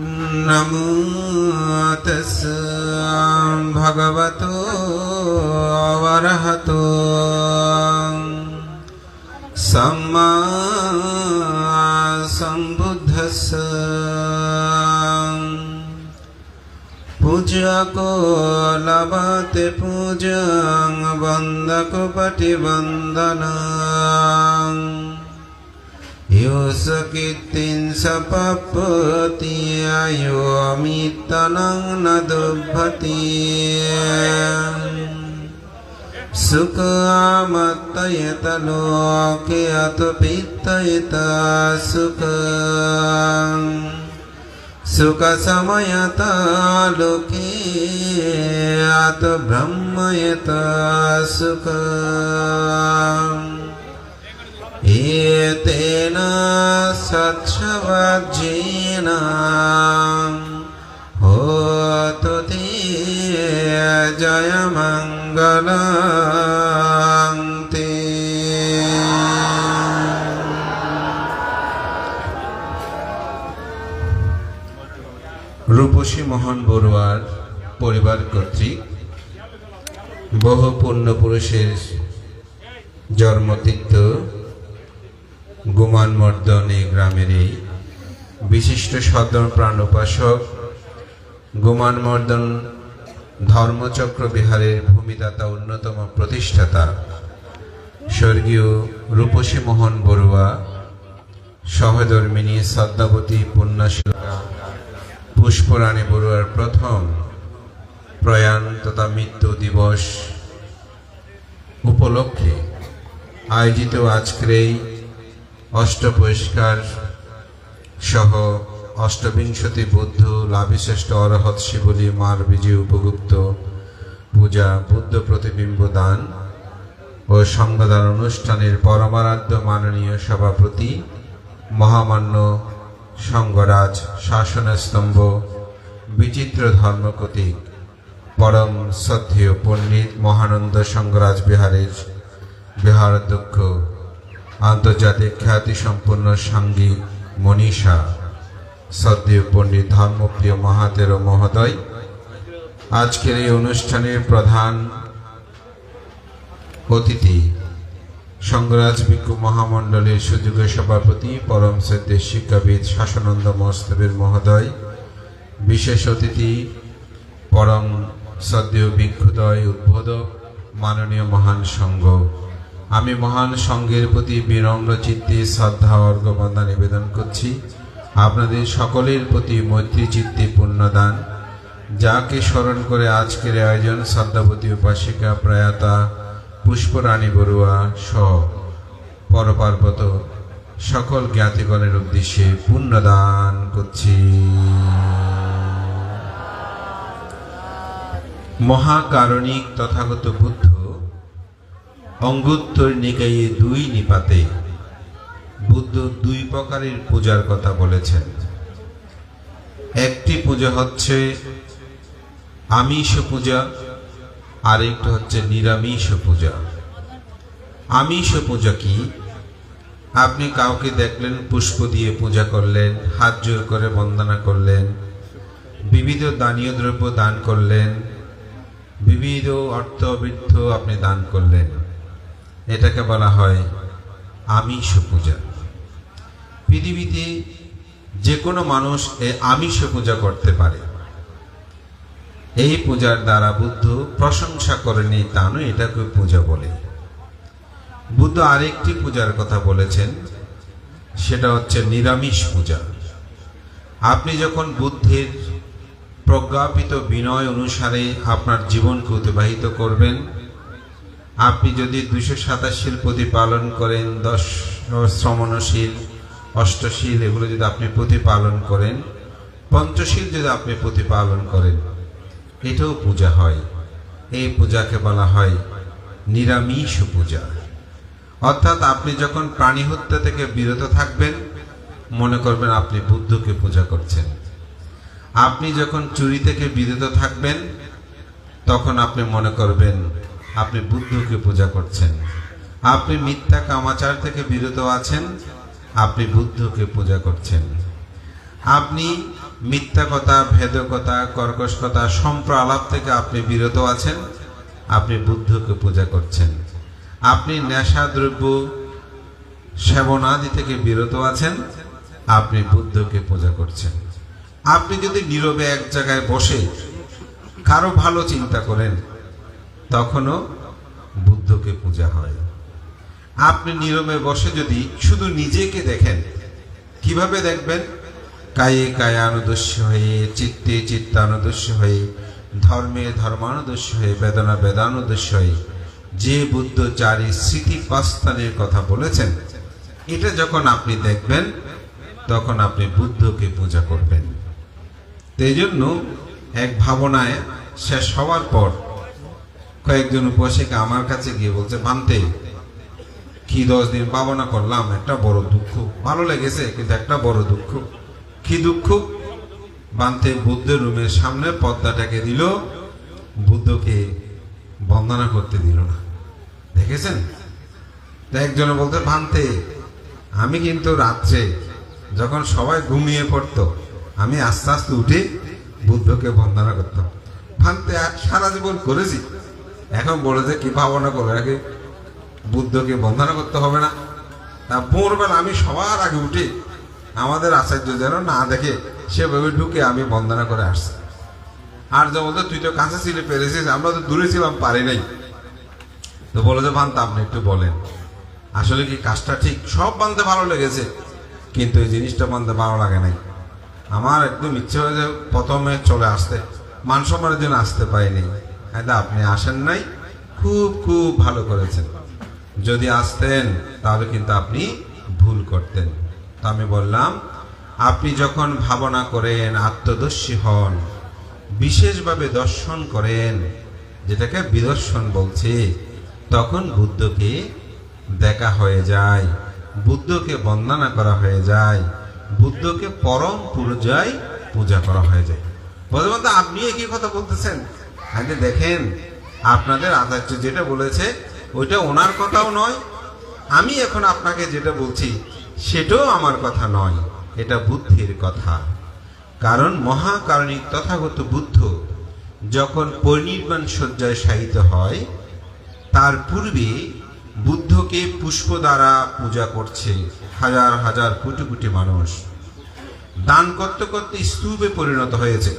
නමෝ තස් භගවතෝ වරහතෝ සම්මා සම්බුද්දස්ස පූජකෝ ලබතේ පූජං වන්දකෝ පටිවන්දනා කුසකිත්තින් සපපතිය යෝමිත්තනං නදුබ්භතිය සුඛාමත්තයත ලෝකේ අතු පිත්තයත සුඛං. සුඛ සමයත ලෝකේ අතු බ්‍රහ්මයත සුඛං. एतेन सत्सवज्येन होतु ते जयमङ्गलं ते রূপসী মোহন বড়ুয়ার পরিবার কর্তৃক বহু পুণ্যপুরুষের জন্মতীর্থ গুমান মর্দন এই গ্রামের এই বিশিষ্ট সদর প্রাণ উপাসক গুমান মর্দন ধর্মচক্র বিহারের ভূমিদাতা অন্যতম প্রতিষ্ঠাতা স্বর্গীয় রূপসী মোহন বড়ুয়া সহধর্মিনী সদ্যাবতী পুণ্যশীলা পুষ্পরাণী বড়ুয়ার প্রথম প্রয়াণ তথা মৃত্যু দিবস উপলক্ষে আয়োজিত আজকের এই অষ্টপরিষ্কার সহ অষ্টবিংশতি বুদ্ধ লাভিশ্রেষ্ঠ অরহৎ শিবলী মার বিজয় উপগুপ্ত পূজা বুদ্ধ প্রতিবিম্ব দান ও সংবাদান অনুষ্ঠানের পরমারাধ্য মাননীয় সভাপতি মহামান্য সঙ্গরাজ শাসনস্তম্ভ বিচিত্র ধর্মকতিক পরম শ্রদ্ধেয় পণ্ডিত মহানন্দ সঙ্গরাজ বিহারের বিহারাধ্যক্ষ আন্তর্জাতিক খ্যাতিসম্পন্ন সাঙ্গিক মনীষা। শ্রদ্ধেয় পণ্ডিত ধর্মপ্রিয় মহাতের মহোদয়, আজকের এই অনুষ্ঠানের প্রধান অতিথি সঙ্গরাজ ভিক্ষু মহামণ্ডলের সুযোগ্য সভাপতি, পরম শ্রদ্ধেয় শিক্ষাবিদ শাসনন্দ মস্তবের মহোদয়, বিশেষ অতিথি, পরম শ্রদ্ধেয় ভিক্ষুদয় উদ্বোধক মাননীয় মহান সংঘ। আমি মহান সংঘের প্রতি বিনম্র চিত্তে শ্রদ্ধা অর্ঘ্যবন্দা নিবেদন করছি। আপনাদের সকলের প্রতি মৈত্রী চিত্তে পুণ্যদান। যাকে স্মরণ করে আজকের আয়োজন শ্রদ্ধাবতী উপাসিকা প্রয়াতা পুষ্পরাণী বড়ুয়া সহ পরপার্বত সকল জ্ঞাতিগণের উদ্দেশ্যে পুণ্যদান করছি। মহাকারণিক তথাগত বুদ্ধ অঙ্গুত্তর নিকায়ে দুই নিপাতে বুদ্ধ দুই প্রকারের পূজার কথা বলেছেন। একটি পূজা হচ্ছে আমিষ পূজা, আরেকটা হচ্ছে নিরামিষ পূজা। আমিষ পূজা কি? আপনি কাউকে দেখলেন, পুষ্প দিয়ে পূজা করলেন, হাত জোর করে বন্দনা করলেন, বিবিধ দানীয় দ্রব্য দান করলেন, বিবিধ অর্থবৃদ্ধ আপনি দান করলেন। এটাকে বলা হয় আমিষ পূজা পৃথিবীতে যে কোনো মানুষ এ আমিষ পূজা করতে পারে। এই পূজার দ্বারা বুদ্ধ প্রশংসা করেনি তা নয়, এটাকে পূজা বলে। বুদ্ধ আরেকটি পূজার কথা বলেছেন, সেটা হচ্ছে নিরামিষ পূজা আপনি যখন বুদ্ধের প্রজ্ঞাপিত বিনয় অনুসারে আপনার জীবনকে অতিবাহিত করবেন আপনি যদি দুশো সাতাশিল প্রতিপালন করেন, দশ শ্রমণশীল, অষ্টশীল, এগুলো যদি আপনি প্রতিপালন করেন, পঞ্চশীল যদি আপনি প্রতিপালন করেন, এটাও পূজা হয়। এই পূজাকে বলা হয় নিরামিষ পূজা। অর্থাৎ আপনি যখন প্রাণী হত্যা থেকে বিরত থাকবেন, মনে করবেন আপনি বুদ্ধকে পূজা করছেন। আপনি যখন চুরি থেকে বিরত থাকবেন, তখন আপনি মনে করবেন আপনি বুদ্ধকে পূজা করছেন। আপনি মিথ্যা কামাচার থেকে বিরত আছেন, আপনি বুদ্ধকে পূজা করছেন। আপনি মিথ্যা কথা ভেদকতা কর্কশ কথা সম্প্র আলাপ থেকে আপনি বিরত আছেন, আপনি বুদ্ধকে পূজা করছেন। আপনি নেশা, দ্রব্য সেবনাদি থেকে বিরত আছেন, আপনি বুদ্ধকে পূজা করছেন। আপনি যদি নীরবে এক জায়গায় বসে কারও ভালো চিন্তা করেন তখনও বুদ্ধকে পূজা হয়। আপনি নীরবে বসে যদি শুধু নিজেকে দেখেন, কীভাবে দেখবেন? কায়ে কায়ানুদস্য হয়ে, চিত্তে চিত্তানুদস্য হয়ে, ধর্মে ধর্মানুদস্য হয়ে, বেদনা বেদানুদস্য হয়ে, যে বুদ্ধ চারি স্মৃতিপাস্থানের কথা বলেছেন, এটা যখন আপনি দেখবেন, তখন আপনি বুদ্ধকে পূজা করবেন। এই জন্য এক ভাবনায় শেষ হওয়ার পর কয়েকজন উপসিকা আমার কাছে গিয়ে বলছে, বানতে, কি দশ দিন পাবনা করলাম, একটা বড় দুঃখ। ভালো লেগেছে, কিন্তু একটা বড় দুঃখ। কি দুঃখ? বানতে বুদ্ধের রুমের সামনে পর্দাটাকে দিল, বুদ্ধকে বন্দনা করতে দিল না। দেখেছেন? একজনে বলতে ভানতে আমি কিন্তু রাত্রে যখন সবাই ঘুমিয়ে পড়তো, আমি আস্তে আস্তে উঠে বুদ্ধকে বন্দনা করতাম। ভানতে সারা জীবন করেছি। এখন বলে যে কি ভাবনা করবে? আগে বুদ্ধকে বন্ধনা করতে হবে না? তা ভোরবেলা আমি সবার আগে উঠে আমাদের আচার্য যেন না দেখে সেভাবে ঢুকে আমি বন্দনা করে আসছি। আর যে বলতো তুই তো কাছে ছিলে পেরেছিস, আমরা তো দূরে ছিলাম, পারি নাই। তো বলে যে আপনি একটু বলেন। আসলে কি কাজটা ঠিক? সব বানতে ভালো লেগেছে, কিন্তু এই জিনিসটা বানতে ভালো লাগে নাই। আমার একদম ইচ্ছে হয়েছে প্রথমে চলে আসতে। মান সম্মানের জন্য আসতে পারিনি। হ্যাঁ আপনি আসেন নাই। খুব খুব ভালো করেছেন। যদি আসতেন, তাহলে কিন্তু আপনি ভুল করতেন। তো আমি বললাম, আপনি যখন ভাবনা করেন, আত্মদর্শী হন, বিশেষভাবে দর্শন করেন, যেটাকে বিদর্শন বলছে, তখন বুদ্ধকে দেখা হয়ে যায়, বুদ্ধকে বন্দনা করা হয়ে যায়, বুদ্ধকে পরম পূজায় পূজা করা হয়ে যায়। বলতে আপনি একই কথা বলতেছেন। আগে দেখেন, আপনাদের আচার্য যেটা বলেছে, ওইটা ওনার কথাও নয়, আমি এখন আপনাকে যেটা বলছি, সেটাও আমার কথা নয়, এটা বুদ্ধির কথা। কারণ মহাকারণিক তথাগত বুদ্ধ যখন পরিনির্বাণ শয্যায় শায়িত হয়, তার পূর্বে বুদ্ধকে পুষ্প দ্বারা পূজা করছে হাজার হাজার কোটি কোটি মানুষ। দান করতে করতে স্তূপে পরিণত হয়েছে।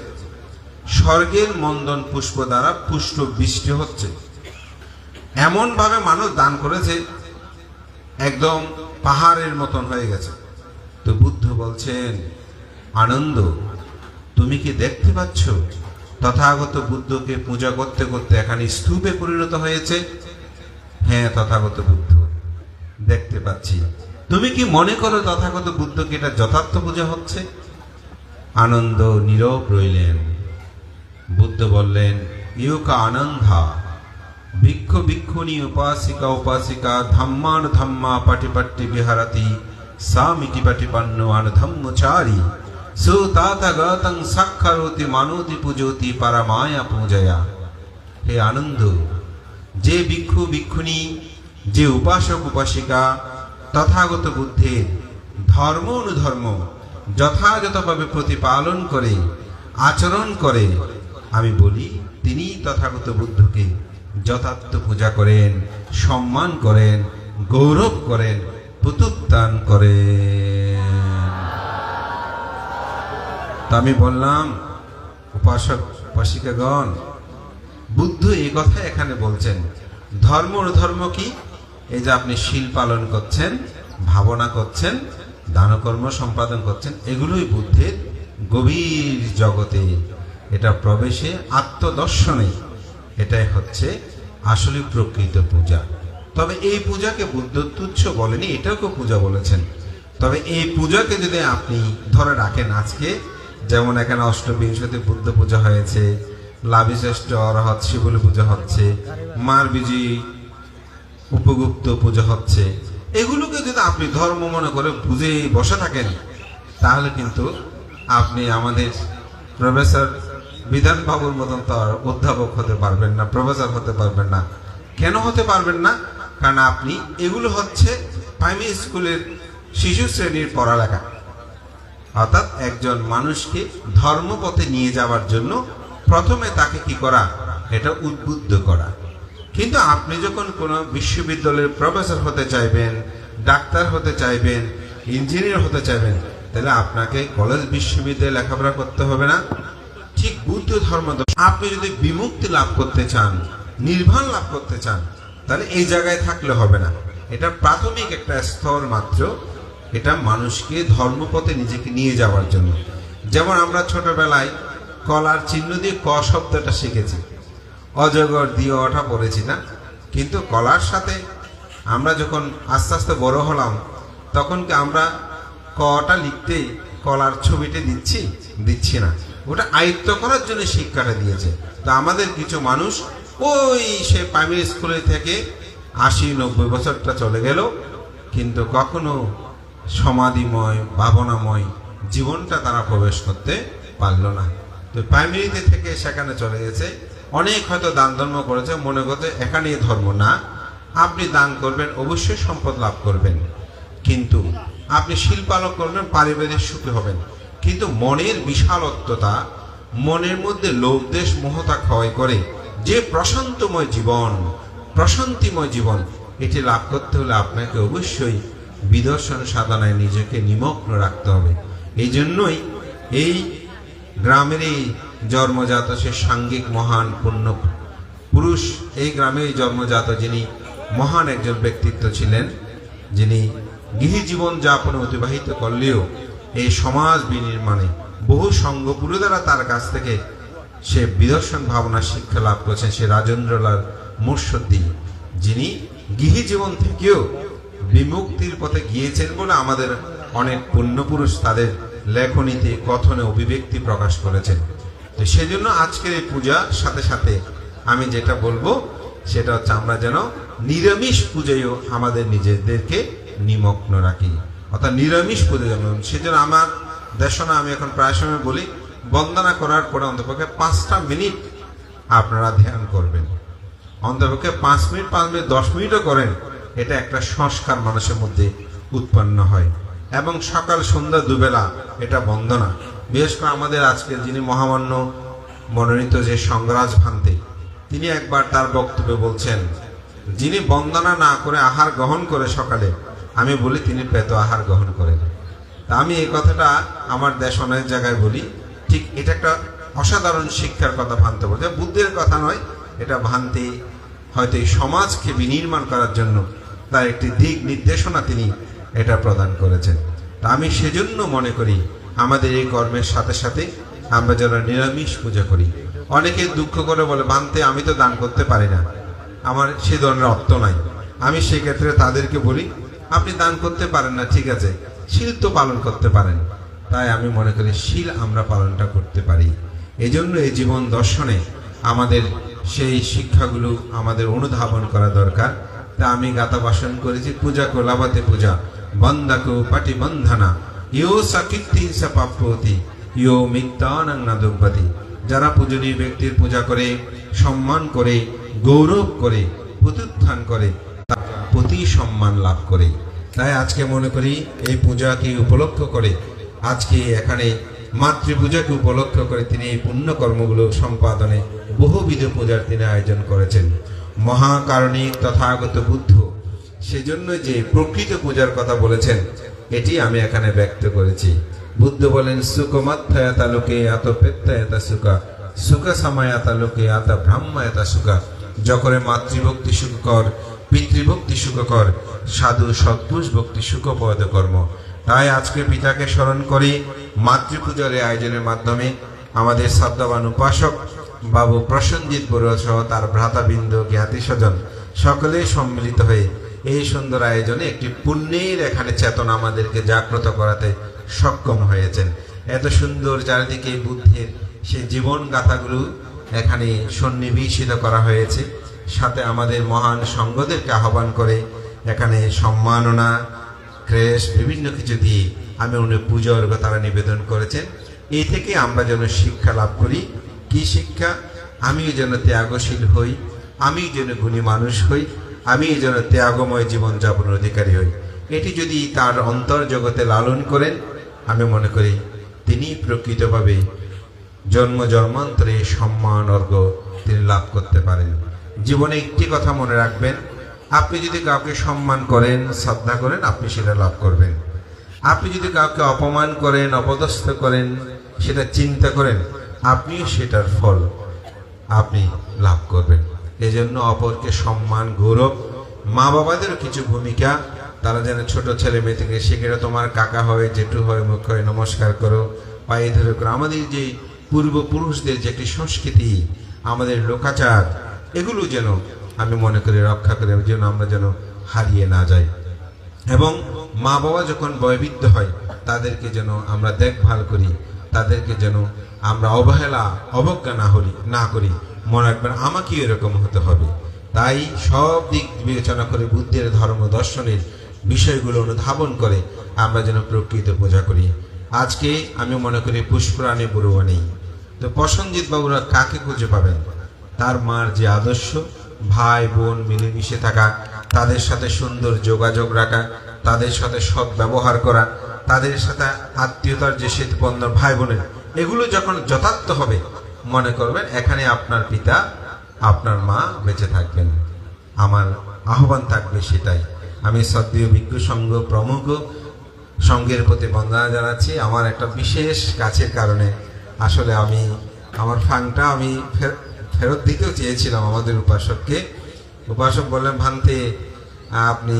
স্বর্গের মন্দন পুষ্প দ্বারা পুষ্প বৃষ্টি হচ্ছে। এমন ভাবে মানুষ দান করেছে, একদম পাহাড়ের মতন হয়ে গেছে। তো বুদ্ধ বলছেন, আনন্দ, তুমি কি দেখতে পাচ্ছ? তথাগত বুদ্ধকে পূজা করতে করতে এখানে স্তূপে পরিণত হয়েছে। হ্যাঁ তথাগত বুদ্ধ, দেখতে পাচ্ছি। তুমি কি মনে করো তথাগত বুদ্ধকে এটা যথার্থ পূজা হচ্ছে? আনন্দ নীরব রইলেন। বুদ্ধ বললেন ইউকা আনন্দা ভিক্ষ ভিক্ষুণী উপাসিকা উপাসিকা ধাম্মান ধাম্মা পাটিপাট্টি বিহারাতি সা মিটিপাটি পান্ন আন ধম্মচারী সুতাতগতং সাক্ষারতি মানতি পূজতি পারামায়া পূজয়া। হে আনন্দ, যে ভিক্ষু ভিক্ষুণী, যে উপাসক উপাসিকা, তথাগত বুদ্ধের ধর্ম অনুধর্ম যথাযথভাবে প্রতিপালন করে, আচরণ করে আমি বলি, তিনি তথাগত বুদ্ধকে যথার্থ পূজা করেন, সম্মান করেন, গৌরব করেন পুতুত্তান করেন। তা আমি বললাম, উপাসক, উপাসিকাগণ, বুদ্ধ এ কথা এখানে বলছেন। ধর্ম ধর্ম কি? এই যে আপনি শিল পালন করছেন, ভাবনা করছেন, দানকর্ম সম্পাদন করছেন, এগুলোই বুদ্ধের গভীর জগতে এটা প্রবেশে আত্মদর্শনে এটাই হচ্ছে আসলে প্রকৃত পূজা। তবে এই পূজাকে বুদ্ধ তুচ্ছ বলেনি এটাকে পূজা বলেছেন। তবে এই পূজাকে যদি আপনি ধরে রাখেন আজকে, যেমন এখানে অষ্টবিংশতি বুদ্ধ পূজা হয়েছে লাভিশ্রেষ্ঠ অরহৎ শিবলি পূজা হচ্ছে মার বিজি উপগুপ্ত পূজা হচ্ছে, এগুলোকে যদি আপনি ধর্ম মনে করে বুঝে বসে থাকেন, তাহলে কিন্তু আপনি আমাদের প্রফেসর বিধান বাবুর মতন তো আর অধ্যাপক হতে পারবেন না, প্রফেসর হতে পারবেন না। কেন হতে পারবেন না? কারণ আপনি এগুলো হচ্ছে প্রাইমারি স্কুলের শিশু শ্রেণির পড়ালেখা। অর্থাৎ একজন মানুষকে ধর্মপথে নিয়ে যাওয়ার জন্য প্রথমে তাকে কি করা? এটা উদ্বুদ্ধ করা। কিন্তু আপনি যখন কোনো বিশ্ববিদ্যালয়ের প্রফেসর হতে চাইবেন, ডাক্তার হতে চাইবেন, ইঞ্জিনিয়ার হতে চাইবেন, তাহলে আপনাকে কলেজ বিশ্ববিদ্যালয়ে লেখাপড়া করতে হবে না। ঠিক বুদ্ধ ধর্ম আপনি যদি বিমুক্তি লাভ করতে চান নির্বাণ লাভ করতে চান, তাহলে এই জায়গায় থাকলে হবে না। এটা প্রাথমিক একটা স্তর মাত্র। এটা মানুষকে ধর্মপথে নিজেকে নিয়ে যাওয়ার জন্য। যেমন আমরা ছোটবেলায় কলার চিহ্ন দিয়ে ক শব্দটা শিখেছি। অজগর দিয়ে ওঠা পড়েছি না? কিন্তু কলার সাথে আমরা যখন আস্তে আস্তে বড় হলাম, তখন কি আমরা কটা লিখতে কলার ছবিটা দিচ্ছি? দিচ্ছি না। ওটা আয়ত্ত করার জন্য শিক্ষাটা দিয়েছে। তো আমাদের কিছু মানুষ ওই সে প্রাইমারি স্কুলে থেকে আশি, নব্বই বছরটা চলে গেল, কিন্তু কখনো সমাধিময়, ভাবনাময় জীবনটা তারা প্রবেশ করতে পারল না। তো প্রাইমারিতে থেকে সেখানে চলে গেছে। অনেক হয়তো দান ধর্ম করেছে, মনে করতে এখানেই ধর্ম না। আপনি দান করবেন, অবশ্যই সম্পদ লাভ করবেন। কিন্তু আপনি শিল্পালক করবেন, পারিবারিক সুখী হবেন। কিন্তু মনের বিশালত্বতা মনের মধ্যে লোভ দেশ মোহতা ক্ষয় করে যে প্রশান্তময় জীবন, প্রশান্তিময় জীবন, এটি লাভ করতে হলে আপনাকে অবশ্যই বিদর্শন সাধনায় নিজেকে নিমগ্ন রাখতে হবে। এই জন্যই এই গ্রামেরই জন্মজাত সে সাঙ্গিক মহান পুণ্য পুরুষ, এই গ্রামেই জন্মজাত যিনি মহান একজন ব্যক্তিত্ব ছিলেন, যিনি গৃহী জীবন যাপনে অতিবাহিত করলেও এই সমাজ বিনির্মাণে বহু সঙ্গপুরু দ্বারা তার কাছ থেকে সে বিদর্শন ভাবনা শিক্ষা লাভ করেছেন সে রাজেন্দ্রলাল মুর্শদ্দি যিনি গৃহী জীবন থেকেও বিমুক্তির পথে গিয়েছেন বলে আমাদের অনেক পুণ্যপুরুষ তাদের লেখনীতে, কথনে অভিব্যক্তি প্রকাশ করেছেন। তো সেজন্য আজকের এই পূজার সাথে সাথে আমি যেটা বলব, সেটা হচ্ছে আমরা যেন নিরামিষ পুজোয়ও আমাদের নিজেদেরকে নিমগ্ন রাখি। অর্থাৎ নিরামিষ পুজো যেমন সেজন্য আমার দেশনা আমি এখন প্রায় সময় বলি, বন্দনা করার পরে অন্তপক্ষে পাঁচটা মিনিট আপনারা ধ্যান করবেন। অন্তপক্ষে পাঁচ মিনিট পাঁচ মিনিট, দশ মিনিটও করেন, এটা একটা সংস্কার মানুষের মধ্যে উৎপন্ন হয়। এবং সকাল, সন্ধ্যা, দুবেলা এটা বন্দনা। বিশেষ করে আমাদের আজকে যিনি মহামান্য মনোনীত যে সংগ্রাজ ভান্তে, তিনি একবার তার বক্তব্যে বলছেন, যিনি বন্দনা না করে আহার গ্রহণ করে সকালে আমি বলি তিনি পেত আহার গ্রহণ করেন। তা আমি এই কথাটা আমার দেশ অনেক জায়গায় বলি। ঠিক এটা একটা অসাধারণ শিক্ষার কথা ভানতে বলছে বুদ্ধের কথা নয়, এটা ভান্তি হয়তো এই সমাজকে বিনির্মাণ করার জন্য তার একটি দিক নির্দেশনা তিনি এটা প্রদান করেছেন। তা আমি সেজন্য মনে করি, আমাদের এই কর্মের সাথে সাথে আমরা যেন নিরামিষ পূজা করি। অনেকে দুঃখ করে বলে, ভান্তে আমি তো দান করতে পারি না। আমার সে ধরনের অর্থ নাই। আমি সেক্ষেত্রে তাদেরকে বলি আপনি দান করতে পারেন না, ঠিক আছে। শিল তো পালন করতে পারেন। তাই আমি মনে করি শিল আমরা পালনটা করতে পারি। এই জন্য এই জীবন দর্শনে আমাদের সেই শিক্ষাগুলো আমাদের অনুধাবন করা দরকার। তা আমি গাতা বাসন করেছি, পূজা কো লাভাতে পূজা বন্দাকো পাটি বন্ধানা। ইয়ো সাকীর্তি সা প্রাপ্যতি ইয়ো মিত্তানাং না দুর্গতি যারা পূজনীয় ব্যক্তির পূজা করে, সম্মান করে, গৌরব করে প্রত্যুত্থান করে তার প্রতি সম্মান লাভ করে। তাই আজকে মনে করি এই পূজাকে উপলক্ষ করে, আজকে এখানে মাতৃপূজাকে উপলক্ষ করে তিনি এই পুণ্যকর্মগুলো সম্পাদনে বহুবিধ পূজার তিনি আয়োজন করেছেন। মহাকারণিক তথাগত বুদ্ধ, সেজন্য যে প্রকৃত পূজার কথা বলেছেন, এটি আমি এখানে ব্যক্ত করেছি। বুদ্ধ বলেন সুখমাত্থায়তা লোকে এত পেত্তায়তা সুখা, সুখ সামায়াতা লোকে আত ব্রাহ্মায়তা সুখা। যকরে মাতৃভক্তি সুখকর পিতৃভক্তি সুখকর, সাধু সৎপুষ ভক্তি সুখপদ কর্ম। তাই আজকে পিতাকে স্মরণ করে, মাতৃপূজার আয়োজনের মাধ্যমে আমাদের শ্রদ্ধাবান উপাসক বাবু প্রসঞ্জিৎ বড়ুয়া সহ তার ভ্রাতাবৃন্দ জ্ঞাতি স্বজন সকলেই সম্মিলিত হয়ে এই সুন্দর আয়োজনে একটি পুণ্যের এখানে চেতনা আমাদেরকে জাগ্রত করাতে সক্ষম হয়েছেন। এত সুন্দর চারিদিকে বুদ্ধের সেই জীবন গাথাগুলো এখানে সন্নিবেশিত করা হয়েছে। সাথে আমাদের মহান সঙ্গদেরকে আহ্বান করে, এখানে সম্মাননা, ক্রেশ, বিভিন্ন কিছু দিয়ে আমি উনি পুজোর তারা নিবেদন করেছেন। এই থেকে আমরা যেন শিক্ষা লাভ করি। কি শিক্ষা? আমিও যেন ত্যাগশীল হই আমি যেন গুণী মানুষ হই আমি যেন ত্যাগময় জীবন যাপনের অধিকারী হই। এটি যদি তার অন্তর জগতে লালন করেন, আমি মনে করি তিনি প্রকৃতভাবে জন্ম জন্মান্তরে সম্মান অর্ঘ তিনি লাভ করতে পারেন। জীবনে একটি কথা মনে রাখবেন, আপনি যদি কাউকে সম্মান করেন, শ্রদ্ধা করেন, আপনি সেটা লাভ করবেন। আপনি যদি কাউকে অপমান করেন, অপদস্থ করেন, সেটা চিন্তা করেন, আপনিও সেটার ফল আপনি লাভ করবেন। এজন্য অপরকে সম্মান, গৌরব মা বাবাদেরও কিছু ভূমিকা। তারা যেন ছোট ছেলে মেয়ে থেকে শিখে তোমার কাকা হয়, জেঠু হয় মুখ হয়, নমস্কার করো। পায়ে ধরে করো। আমাদের যে পূর্বপুরুষদের যে একটি সংস্কৃতি, আমাদের লোকাচার এগুলো যেন আমি মনে করি রক্ষা করে, যেন আমরা যেন হারিয়ে না যাই। এবং মা বাবা যখন বয়বৃদ্ধ হয়, তাদেরকে যেন আমরা দেখভাল করি, তাদেরকে যেন আমরা অবহেলা, অবজ্ঞা না হরি, না করি। মনে রাখবেন আমাকে এরকম হতে হবে। তাই সব দিক বিবেচনা করে বুদ্ধের ধর্ম দর্শনের বিষয়গুলো অনুধাবন করে আমরা যেন প্রকৃত পূজা করি। আজকে আমি মনে করি পুষ্পরাণী বড়ুয়া নেই। তো প্রসঞ্জিৎ বাবুরা কাকে খুঁজে পাবেন? তার মার যে আদর্শ, ভাই, বোন মিলেমিশে থাকা, তাদের সাথে সুন্দর যোগাযোগ রাখা, তাদের সাথে সৎ ব্যবহার করা, তাদের সাথে আত্মীয়তার যে সেতুবন্ধন ভাই বোনের এগুলো যখন যথার্থ হবে, মনে করবেন এখানে আপনার পিতা, আপনার মা বেঁচে থাকবেন। আমার আহ্বান থাকবে সেটাই। আমি সদ্য ভিক্ষু সংঘ প্রমুখ সঙ্গের প্রতি বন্দনা জানাচ্ছি। আমার একটা বিশেষ কাছের কারণে আসলে আমি, আমার ফাংটা আমি ফেরত দিতেও চেয়েছিলাম আমাদের উপাসককে। উপাসক বললেন, ভান্তে, আপনি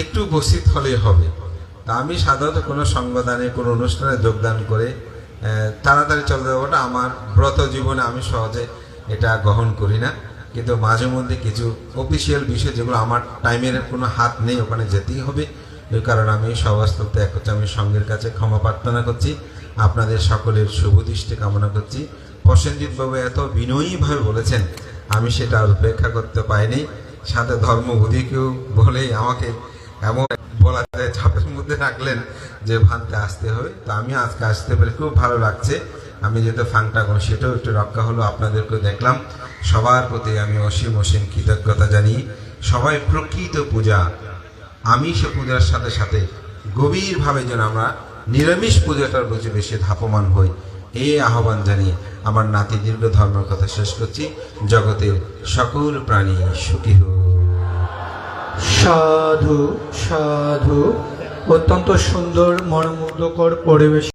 একটু উপস্থিত হলেই হবে। তা আমি সাধারণত কোনো সংবাদানে, কোনো অনুষ্ঠানে যোগদান করে তাড়াতাড়ি চলে যাওয়াটা আমার ব্রত জীবনে আমি সহজে এটা গ্রহণ করি না। কিন্তু মাঝে মধ্যে কিছু অফিসিয়াল বিষয় যেগুলো আমার টাইমের কোনো হাত নেই, ওখানে যেতেই হবে। ওই কারণে আমি সবাস্তব ত্যাগ করছি আমি সঙ্গের কাছে ক্ষমা প্রার্থনা করছি। আপনাদের সকলের শুভ দৃষ্টি কামনা করছি। প্রসেনজিৎ বাবু এত বিনয়ীভাবে বলেছেন, আমি সেটা আর উপেক্ষা করতে পারিনি। সাথে ধর্মবোধীকেও বলেই আমাকে এমন বলা যায় চাপের মধ্যে রাখলেন যে ভানতে আসতে হবে। তো আমি আজকে আসতে পেরে খুব ভালো লাগছে। আমি যেহেতু ফাংটা কোনো, সেটাও একটু রক্ষা হলো, আপনাদেরকেও দেখলাম। সবার প্রতি আমি অসীম অসীম কৃতজ্ঞতা জানি সবাই প্রকৃত পূজা আমিষ পূজার সাথে সাথে গভীরভাবে যেন আমরা নিরামিষ পূজাটার প্রতি বেশি ধাপমান হই, এই আহ্বান জানিয়ে আমার নাতি দীর্ঘ ধর্মের কথা শেষ করছি। জগতের সকল প্রাণী সুখী হোক। সাধু সাধু, অত্যন্ত সুন্দর, মনোমুগ্ধকর পরিবেশ।